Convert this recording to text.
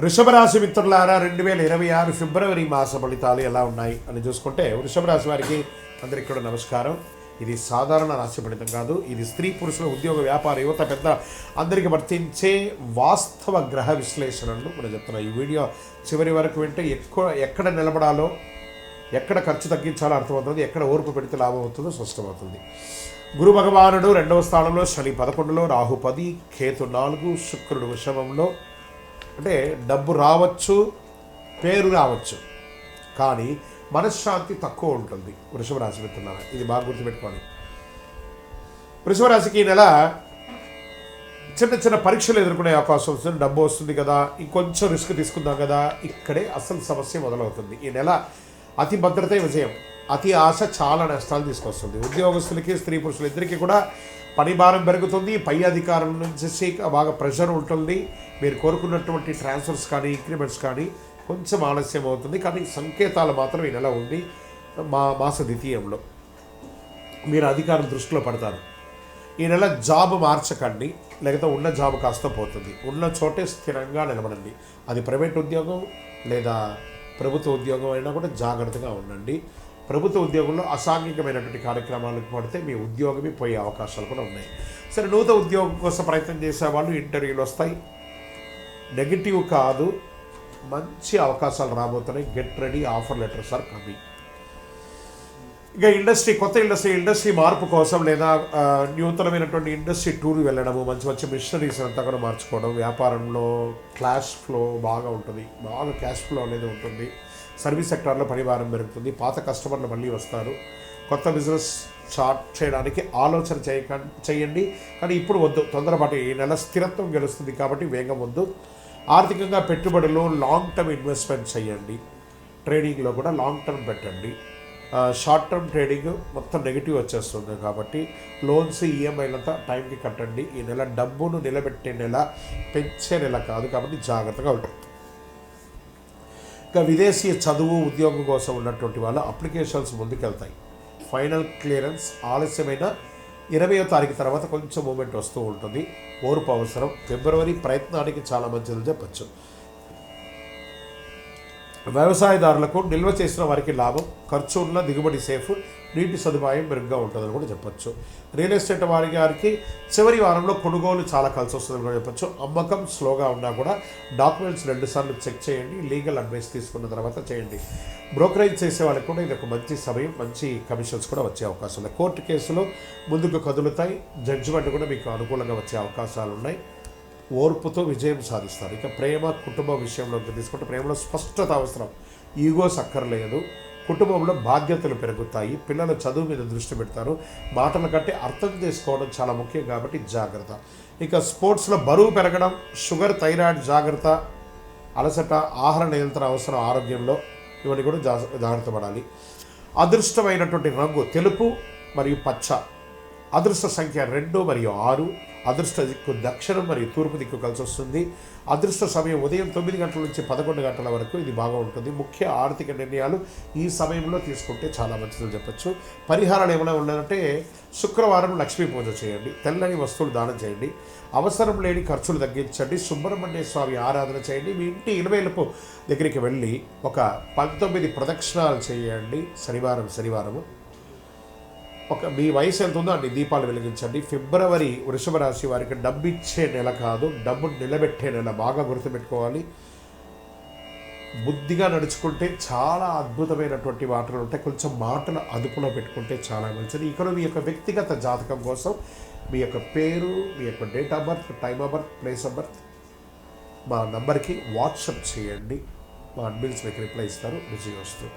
వృషభరాశి మిత్రులారా రెండు వేల ఇరవై ఆరు ఫిబ్రవరి మాస ఫలితాలు ఎలా ఉన్నాయి అని చూసుకుంటే వృషభరాశి వారికి అందరికీ కూడా నమస్కారం. ఇది సాధారణ రాశి ఫలితం కాదు. ఇది స్త్రీ పురుషుల ఉద్యోగ వ్యాపార యువత పెద్ద అందరికీ వర్తించే వాస్తవ గ్రహ విశ్లేషణలు మనం చెప్తున్నాం. ఈ వీడియో చివరి వరకు వింటే ఎక్కువ ఎక్కడ నిలబడాలో ఎక్కడ ఖర్చు తగ్గించాలో అర్థమవుతుంది. ఎక్కడ ఓర్పు పెడితే లాభం అవుతుందో స్పష్టమవుతుంది. గురు భగవానుడు రెండవ స్థానంలో శని పదకొండులో రాహు పది కేతు నాలుగు శుక్రుడు వృషభంలో అంటే డబ్బు రావచ్చు పేరు రావచ్చు. కానీ మనశ్శాంతి తక్కువ ఉంటుంది. వృషభ రాశి మిత్రులారా ఇది బాగా గుర్తుపెట్టుకోండి. వృషభ రాశికి ఈ నెల చిన్న చిన్న పరీక్షలు ఎదుర్కొనే అవకాశం వస్తుంది. డబ్బు వస్తుంది కదా ఇంకొంచెం రిస్క్ తీసుకుందాం కదా ఇక్కడే అసలు సమస్య మొదలవుతుంది. ఈ నెల అతి భద్రతే విజయం. అతి ఆశ చాలా నష్టాలు తీసుకొస్తుంది. ఉద్యోగస్తులకి స్త్రీ పురుషులు ఇద్దరికీ కూడా పని భారం పెరుగుతుంది పై అధికారుల నుంచి బాగా ప్రెషర్ ఉంటుంది. మీరు కోరుకున్నటువంటి ట్రాన్స్ఫర్స్ కానీ ఇంక్రిమెంట్స్ కానీ కొంచెం ఆలస్యం అవుతుంది. కానీ సంకేతాలు మాత్రం ఈ నెల ఉంది మా మాస ద్వితీయంలో. మీరు అధికారం దృష్టిలో పడతారు. ఈ నెల జాబ్ మార్చకండి లేకపోతే ఉన్న జాబ్ కాస్త పోతుంది. ఉన్న చోటే స్థిరంగా నిలబడండి. అది ప్రైవేట్ ఉద్యోగం లేదా ప్రభుత్వ ఉద్యోగం అయినా కూడా జాగ్రత్తగా ఉండండి. ప్రభుత్వ ఉద్యోగంలో అసాంఘికమైనటువంటి కార్యక్రమాలకు పడితే మీ ఉద్యోగమే పోయే అవకాశాలు కూడా ఉన్నాయి. సరే నూతన ఉద్యోగం కోసం ప్రయత్నం చేసే వాళ్ళు ఇంటర్వ్యూలు వస్తాయి. నెగిటివ్ కాదు మంచి అవకాశాలు రాబోతున్నాయి. Get ready offer letters are coming ఇక ఇండస్ట్రీ కొత్త ఇండస్ట్రీ ఇండస్ట్రీ మార్పు కోసం లేదా ఆ, నూతనమైనటువంటి ఇండస్ట్రీ టూర్ వెళ్ళడము మంచి మంచి మిషనరీస్ అంతా కూడా మార్చుకోవడం వ్యాపారంలో క్లాష్ ఫ్లో బాగా ఉంటుంది. బాగా క్యాష్ ఫ్లో అనేది ఉంటుంది. సర్వీస్ సెక్టార్లో పరివారం పెరుగుతుంది. పాత కస్టమర్లు మళ్ళీ వస్తారు. కొత్త బిజినెస్ స్టార్ట్ చేయడానికి ఆలోచన చేయక చేయండి. కానీ ఇప్పుడు వద్దు. తొందరపాటు ఈ నెల స్థిరత్వం గెలుస్తుంది కాబట్టి వేగం వద్దు. ఆర్థికంగా పెట్టుబడులు లాంగ్ టర్మ్ ఇన్వెస్ట్మెంట్ చేయండి. ట్రేడింగ్లో కూడా లాంగ్ టర్మ్ పెట్టండి. షార్ట్ టర్మ్ ట్రేడింగ్ మొత్తం నెగిటివ్ వచ్చేస్తుంది కాబట్టి లోన్స్ ఈఎంఐలంతా టైంకి కట్టండి. ఈ నెల డబ్బును నిలబెట్టే నెల పెంచే నెల కాదు కాబట్టి జాగ్రత్తగా ఉంటుంది ఇంకా విదేశీ చదువు ఉద్యోగం కోసం ఉన్నటువంటి వాళ్ళ అప్లికేషన్స్ ముందుకెళ్తాయి. ఫైనల్ క్లియరెన్స్ ఆలస్యమైన ఇరవయో తారీఖు తర్వాత కొంచెం మూమెంట్ వస్తూ ఉంటుంది. ఓర్పు అవసరం. ఫిబ్రవరి ప్రయత్నానికి చాలా మంచిది చెప్పచ్చు. వ్యవసాయదారులకు నిల్వ చేసిన వారికి లాభం ఖర్చు ఉన్న దిగుబడి సేఫ్ నీటి సదుపాయం మెరుగ్గా ఉంటుందని కూడా చెప్పొచ్చు. రియల్ ఎస్టేట్ వారి గారికి చివరి వారంలో కొనుగోలు చాలా కలిసి వస్తుందని కూడా చెప్పొచ్చు. అమ్మకం స్లోగా ఉన్నా కూడా డాక్యుమెంట్స్ రెండుసార్లు చెక్ చేయండి లీగల్ అడ్వైస్ తీసుకున్న తర్వాత చేయండి. బ్రోకరేజ్ చేసే వాళ్ళకి కూడా ఇది ఒక మంచి సమయం మంచి కమిషన్స్ కూడా వచ్చే అవకాశం ఉన్నాయి కోర్టు కేసులు ముందుకు కదులుతాయి జడ్జిమెంట్ కూడా మీకు అనుకూలంగా వచ్చే అవకాశాలు ఉన్నాయి. ఓర్పుతో విజయం సాధిస్తారు. ఇక ప్రేమ కుటుంబ విషయంలో తీసుకుంటే ప్రేమలో స్పష్టత అవసరం. ఈగోస్ అక్కర్లేదు కుటుంబంలో బాధ్యతలు పెరుగుతాయి. పిల్లల చదువు మీద దృష్టి పెడతారు. మాటల కంటే అర్థం చేసుకోవడం చాలా ముఖ్యం కాబట్టి జాగ్రత్త. ఇక స్పోర్ట్స్లో బరువు పెరగడం షుగర్ థైరాయిడ్ జాగ్రత్త అలసట ఆహార నియంత్రణ అవసరం ఆరోగ్యంలో ఇవన్నీ కూడా జాగ్రత్త పడాలి. అదృష్టమైనటువంటి రంగు తెలుపు మరియు పచ్చ. అదృష్ట సంఖ్య రెండు మరియు ఆరు అదృష్ట దిక్కు దక్షిణం మరియు తూర్పు దిక్కు కలిసి వస్తుంది అదృష్ట సమయం ఉదయం తొమ్మిది గంటల నుంచి పదకొండు గంటల వరకు ఇది బాగా ఉంటుంది. ముఖ్య ఆర్థిక నిర్ణయాలు ఈ సమయంలో తీసుకుంటే చాలా మంచిదని చెప్పొచ్చు. పరిహారాలు ఏమైనా ఉన్నాయంటే శుక్రవారం లక్ష్మీ పూజ చేయండి తెల్లని వస్తువులు దానం చేయండి అవసరం లేని ఖర్చులు తగ్గించండి సుబ్రహ్మణ్య స్వామి ఆరాధన చేయండి మీ ఇంటి ఇలవేలుపు దగ్గరికి వెళ్ళి ఒక పంతొమ్మిది ప్రదక్షిణాలు చేయండి. శనివారం శనివారము. ఒక మీ వయసు ఎంత ఉందో అన్ని దీపాలు వెలిగించండి. ఫిబ్రవరి వృషభ రాశి వారికి డబ్బు ఇచ్చే నెల కాదు డబ్బు నిలబెట్టే నెల బాగా గుర్తుపెట్టుకోవాలి. బుద్ధిగా నడుచుకుంటే చాలా అద్భుతమైనటువంటి మాటలు ఉంటాయి. కొంచెం మాటలు అదుపులో పెట్టుకుంటే చాలా మంచిది. ఇక్కడ మీ యొక్క వ్యక్తిగత జాతకం కోసం మీ యొక్క పేరు మీ యొక్క date of birth time of birth place of birth మా నంబర్కి వాట్సప్ చేయండి. మా అడ్మిన్స్ మీకు రిప్లై ఇస్తారు. విజయ్ వస్తుంది.